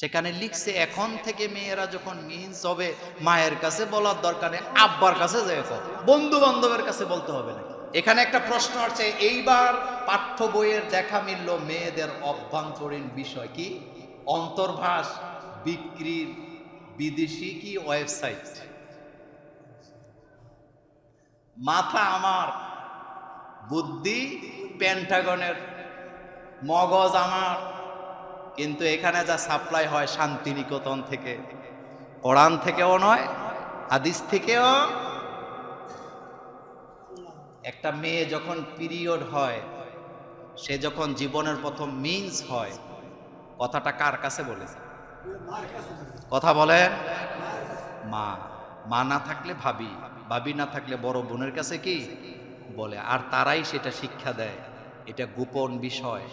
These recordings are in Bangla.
সেখানে লিখছে, এখন থেকে মেয়েরা যখন মিন্স হবে, মায়ের কাছে বলার দরকার আব্বার কাছে যে বন্ধু বান্ধবের কাছে বলতে হবে না এখানে একটা প্রশ্ন আছে এইবার পাঠ্য বইয়ের দেখা মিলল মেয়েদের অভ্যন্তরীণ বিষয় কি? অন্তর্ভাস বিক্রির, বিদেশি কি ওয়েবসাইট? মাথা আমার, বুদ্ধি পেন্টাগনের মগজ আমার কিন্তু এখানে যা সাপ্লাই হয় শান্তিনিকেতন থেকে, কোরআন থেকেও নয়, হাদিস থেকেও। একটা মেয়ে যখন পিরিয়ড হয়, সে যখন জীবনের প্রথম মিন্স হয়, কথাটা কার কাছে বলেছে কথা বলেন মা। মা না থাকলে ভাবি ভাবি না থাকলে বড় বোনের কাছে কি? বলে, আর তারাই সেটা শিক্ষা দেয়। এটা গোপন বিষয়।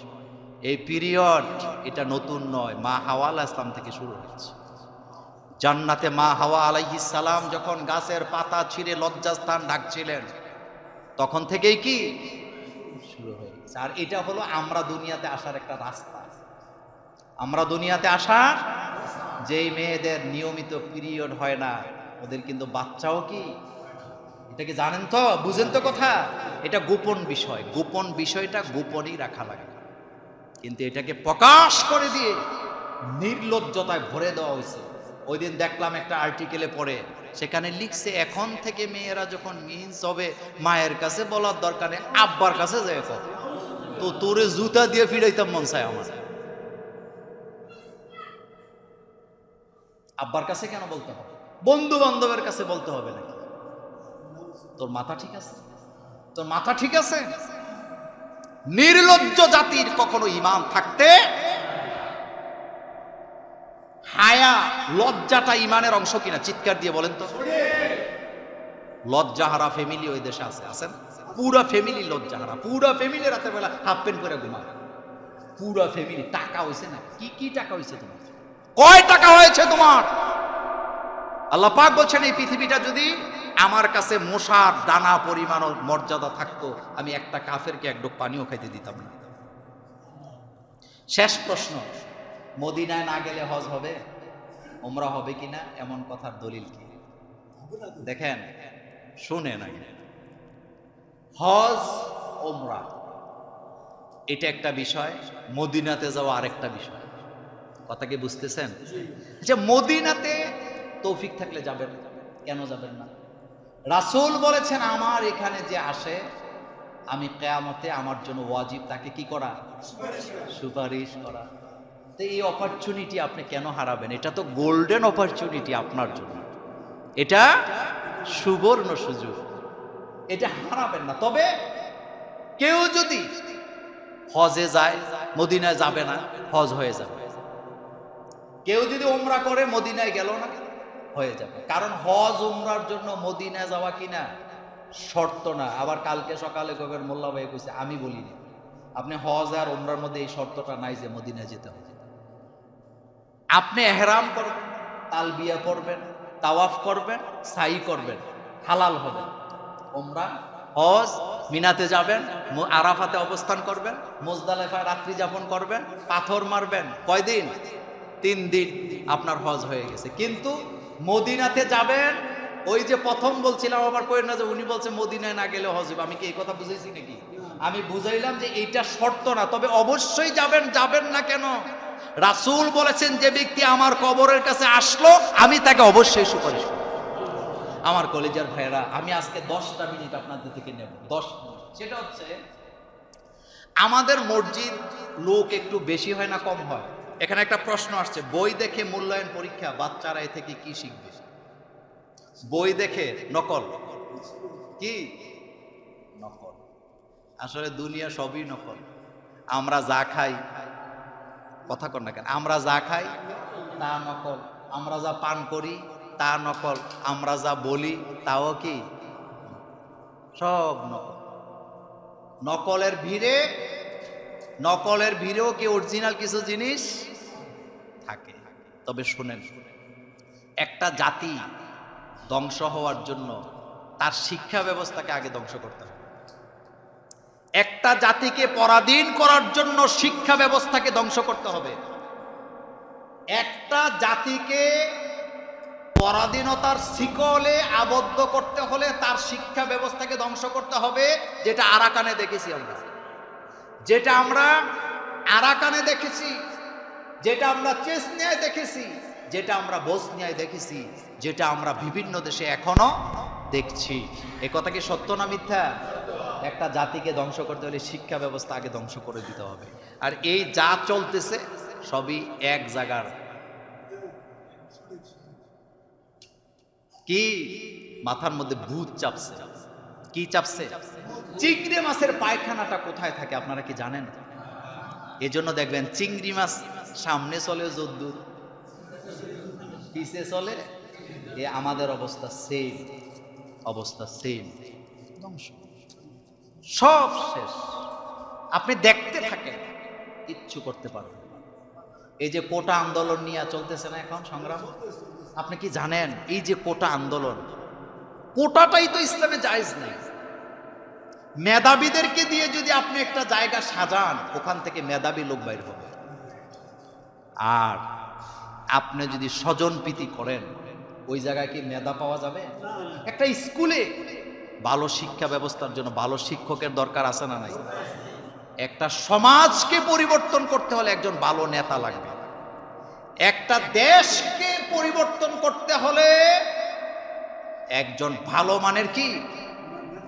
এই পিরিয়ড এটা নতুন নয়, মা হাওয়া আলাহ ইসলাম থেকে শুরু হয়েছে। জান্নাতে মা হাওয়া আলাইহিস সালাম যখন গাছের পাতা ছিঁড়ে লজ্জাস্থান ডাকছিলেন তখন থেকেই কি শুরু হয়ে গেছে। আর এটা হলো আমরা দুনিয়াতে আসার একটা রাস্তা। আমরা দুনিয়াতে আসার যেই মেয়েদের নিয়মিত পিরিয়ড হয় না, ওদের কিন্তু বাচ্চাও কি? এটা কি জানেন তো? বুঝেন তো কথা। এটা গোপন বিষয়। গোপন বিষয়টা গোপনই রাখা লাগে। কিন্তু এটাকে প্রকাশ করে দিয়ে নির্লজ্জতায় ভরে দেওয়া হয়েছে। ওই দিন দেখলাম একটা আর্টিকেলে পড়ে, সেখানে লিখছে, এখন থেকে মেয়েরা যখন মিন্স হবে, মায়ের কাছে বলার দরকার নেই, আব্বার কাছে যায় তো তোরে জুতা দিয়ে ফিরাইতাম মন চায় আমার। আব্বার কাছে কেন বলতে হবে? বন্ধু বান্ধবের কাছে বলতে হবে নাকি? তোর মাথা ঠিক আছে? তোর মাথা ঠিক আছে? নির্লজ্জ জাতির কখনো ইমান থাকতে হায়া লজ্জাটা ইমানের অংশ কিনা? চিৎকার দিয়ে বলেন তো। লজ্জাহারা ফ্যামিলি ওই দেশে আছে আছেন পুরা ফ্যামিলি লজ্জাহারা পুরা ফ্যামিলি রাতের বেলা হাফ প্যান্ট করে ঘুমায়। পুরা ফ্যামিলি টাকা হয়েছে না? কি কি টাকা হয়েছে তোমার? কয় টাকা হয়েছে তোমার? আল্লাহ পাক বলছেন, এই পৃথিবীটা যদি আমার কাছে মশার দানা পরিমাণ মর্যাদা থাকতো আমি একটা কাফেরকে এক ডোক পানিও খাইতে দিতাম না। শেষ প্রশ্ন মদিনায় না গেলে হজ হবে? ওমরা হবে কিনা? এমন কথার দলিল কি? দেখেন শুনে না হজ ওমরা এটা একটা বিষয় মদিনাতে যাওয়া আরেকটা বিষয়। কথা কি বুঝতেছেন? আচ্ছা মদিনাতে তৌফিক থাকলে যাবেন কেন যাবেন না? রাসূল বলেছেন, আমার এখানে যে আসে, আমি কেয়ামতে আমার জন্য ওয়াজিব, তাকে কি করা? সুপারিশ করা। তো এই অপরচুনিটি আপনি কেন হারাবেন? এটা তো গোল্ডেন অপরচুনিটি আপনার জন্য। এটা সুবর্ণ সুযোগ। এটা হারাবেন না। তবে কেউ যদি হজে যায়, মদিনায় যাবে না, হজ হয়ে যাবে। কেউ যদি ওমরা করে, মদিনায় গেল না হয়ে যাবে। কারণ হজ, উমরার জন্য মদিনা যাওয়া কিনা শর্ত না। আবার কালকে সকালে কবের মোল্লা ভাই কইছে, আমি বলিনি আপনি হজ আর উমরার মধ্যে এই শর্তটা নাই যে মদিনায় যেতে হবে। আপনি এহরাম করবেন, তালবিয়া করবেন তাওয়াফ করবেন, সাই করবেন, হালাল হবে। ওমরা হজ, মিনাতে যাবেন আরাফাতে অবস্থান করবেন, মোজদালেফায় রাত্রি যাপন করবেন, পাথর মারবেন। কয়দিন? তিন দিন আপনার হজ হয়ে গেছে। কিন্তু মদিনাতে যাবেন? ওই যে প্রথম বলছিলাম আবার কই না যে উনি বলছে, মদিনায় না গেলে হজ হবে আমি কি এই কথা বুঝাইছি নাকি? আমি বুঝাইলাম যে এইটা শর্ত না, তবে অবশ্যই যাবেন যাবেন না কেন? রাসূল বলেছেন, যে ব্যক্তি আমার কবরের কাছে আসলো, আমি তাকে অবশ্যই সুপারিশ আমার কলেজের ভাইয়েরা, আমি আজকে দশটা মিনিট আপনাদের থেকে নেব, দশ মিনিট। সেটা হচ্ছে, আমাদের মসজিদ লোক একটু বেশি হয় না কম হয়? এখানে একটা প্রশ্ন আসছে, বই দেখে মূল্যায়ন পরীক্ষা বাচ্চারা এ থেকে কি শিখবে? বই দেখে নকল। কি? নকল। আসলে দুনিয়া সবই নকল। আমরা যা খাই, কথা কর না কেন, আমরা যা খাই, তা নকল। আমরা যা পান করি, তা নকল। আমরা যা বলি, তাও কি? সব নকল। নকলের ভিড়ে, নকলের ভিড়েও কি অরিজিনাল কিছু জিনিস? থাকে। তবে শুনেন, একটা জাতি ধ্বংস হওয়ার জন্য তার শিক্ষা ব্যবস্থাকে আগে ধ্বংস করতে হবে। একটা জাতিকে পরাধীন করার জন্য শিক্ষা ব্যবস্থাকে ধ্বংস করতে হবে। একটা জাতিকে পরাধীনতার শিকলে আবদ্ধ করতে হলে তার শিক্ষা ব্যবস্থাকে ধ্বংস করতে হবে, যেটা আরাকানে দেখেছি আমরা। যেটা আমরা আরাকানে দেখেছি যেটা আমরা চেসনিয়ায় দেখেছি, যেটা আমরা বসনিয়ায় দেখেছি, যেটা আমরা বিভিন্ন দেশে এখনও দেখছি। এ কথা কি সত্য না মিথ্যা? একটা জাতিকে ধ্বংস করতে হলে শিক্ষা ব্যবস্থা আগে ধ্বংস করে দিতে হবে। আর এই যা চলতেছে, সবই এক জায়গার। কি? মাথার মধ্যে ভূত চাপছে। কি চাপছে? চিংড়ি মাছের পায়খানাটা কোথায় থাকে আপনারা কি জানেন? এজন্য দেখবেন চিংড়ি মাছ সামনে চলে যদ্দূর, পিছে চলে, এ আমাদের অবস্থা সেম অবস্থা সেম ধ্বংস সব শেষ। আপনি দেখতে থাকেন, কিচ্ছু করতে পারবেন এই যে কোটা আন্দোলন নিয়ে চলতেছে না এখন সংগ্রাম, আপনি কি জানেন? এই যে কোটা আন্দোলন, কোটাটাই তো ইসলামে জায়েজ নেই। মেধাবীদেরকে দিয়ে যদি আপনি একটা জায়গা সাজান, ওখান থেকে মেধাবী লোক বাইর হবে। আর আপনি যদি স্বজন প্রীতি করেন, ওই জায়গায় কি মেধা পাওয়া যাবে? একটা স্কুলে ভালো শিক্ষা ব্যবস্থার জন্য ভালো শিক্ষকের দরকার আছে না নাই? একটা সমাজকে পরিবর্তন করতে হলে একজন ভালো নেতা লাগবে। একটা দেশকে পরিবর্তন করতে হলে একজন ভালো মানের কি?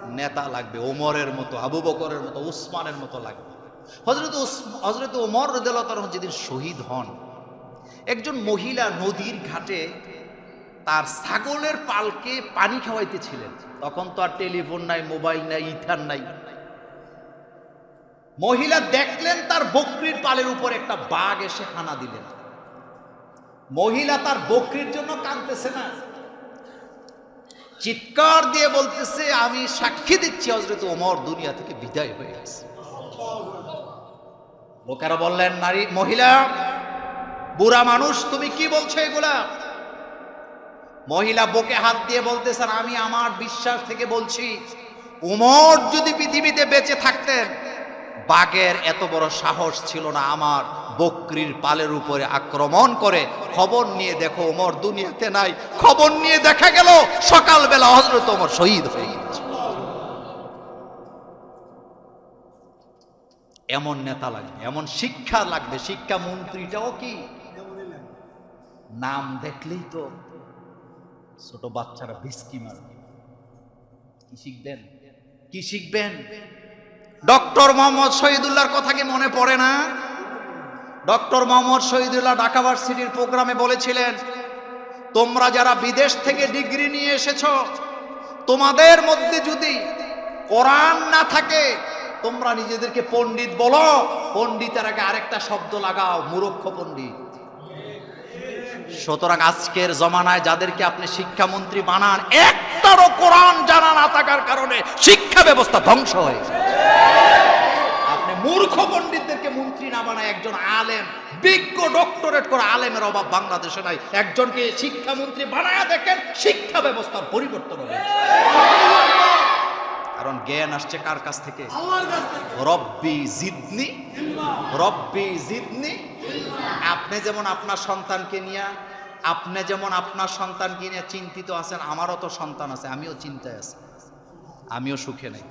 নেতা লাগবে। ওমরের মতো, আবু বকরের মতো, উসমানের মতো লাগবে। হজরত হজরত ওমর রদেলতার যেদিন শহীদ হন, একজন মহিলা নদীর ঘাটে তার ছাগলের পালকে পানি খাওয়াইতেছিলেন। তখন তো আর টেলিফোন নাই, মোবাইল নাই ইথার নাই। মহিলা দেখলেন তার বকরির পালের উপর একটা বাঘ এসে হানা দিলেন। মহিলা তার বকরির জন্য কাঁদতেছে না। চিৎকার দিয়ে বলতেছে, আমি সাক্ষী দিচ্ছি হজরত ওমর দুনিয়া থেকে বিদায় হয়ে গেছে। লোকেরা বললেন, নারী, মহিলা, বুড়া মানুষ, তুমি কি বলছো এগুলা? মহিলা বুকে হাত দিয়ে বলতেছেন, আমি আমার বিশ্বাস থেকে বলছি, উমর যদি পৃথিবীতে বেঁচে থাকতেন, বাঘের এত বড় সাহস ছিল না আমার বকরির পালের উপরে আক্রমণ করে। খবর নিয়ে দেখো ওমর দুনিয়াতে নাই। খবর নিয়ে দেখা গেল, সকালবেলা হজরত ওমর শহীদ হয়ে গেছে এমন নেতা লাগবে, এমন শিক্ষা লাগবে, শিক্ষা মন্ত্রীটাও কি? নাম দেখলেই তো ছোট বাচ্চারা বিস্কি মারবে। কি শিখবেন? কি শিখবেন? ডক্টর মোহাম্মদ শহীদুল্লাহর কথা কি মনে পড়ে না? ডক্টর মোহাম্মদ শহীদুল্লাহ ঢাকা ভার্সিটির প্রোগ্রামে বলেছিলেন, তোমরা যারা বিদেশ থেকে ডিগ্রি নিয়ে এসেছ, তোমাদের মধ্যে যদি কোরআন না থাকে তোমরা নিজেদেরকে পণ্ডিত বলো। পণ্ডিতের আগে আরেকটা শব্দ লাগাও মূরক্ষ পণ্ডিত। সুতরাং আজকের জমানায় যাদেরকে আপনি শিক্ষামন্ত্রী বানান, একটারও কোরআন জানা না থাকার কারণে শিক্ষা ব্যবস্থা ধ্বংস হয়েছে আপনি মূর্খ পণ্ডিতদেরকে মন্ত্রী না বানায় একজন আলেম, বিজ্ঞ ডক্টরেট করে আলেমের অভাব বাংলাদেশে নাই। একজনকে শিক্ষামন্ত্রী বানায় দেখেন, শিক্ষা ব্যবস্থার পরিবর্তন হবে। কারণ জ্ঞান আসছে কার কাছ থেকে? রব্বি জিদনি। রব্বি জিদনি। আপনি যেমন আপনার সন্তানকে নিয়ে আপনি যেমন আপনার সন্তানকে নিয়ে চিন্তিত আছেন আমারও তো সন্তান আছে আমিও চিন্তায় আছি। আমিও সুখে নেই।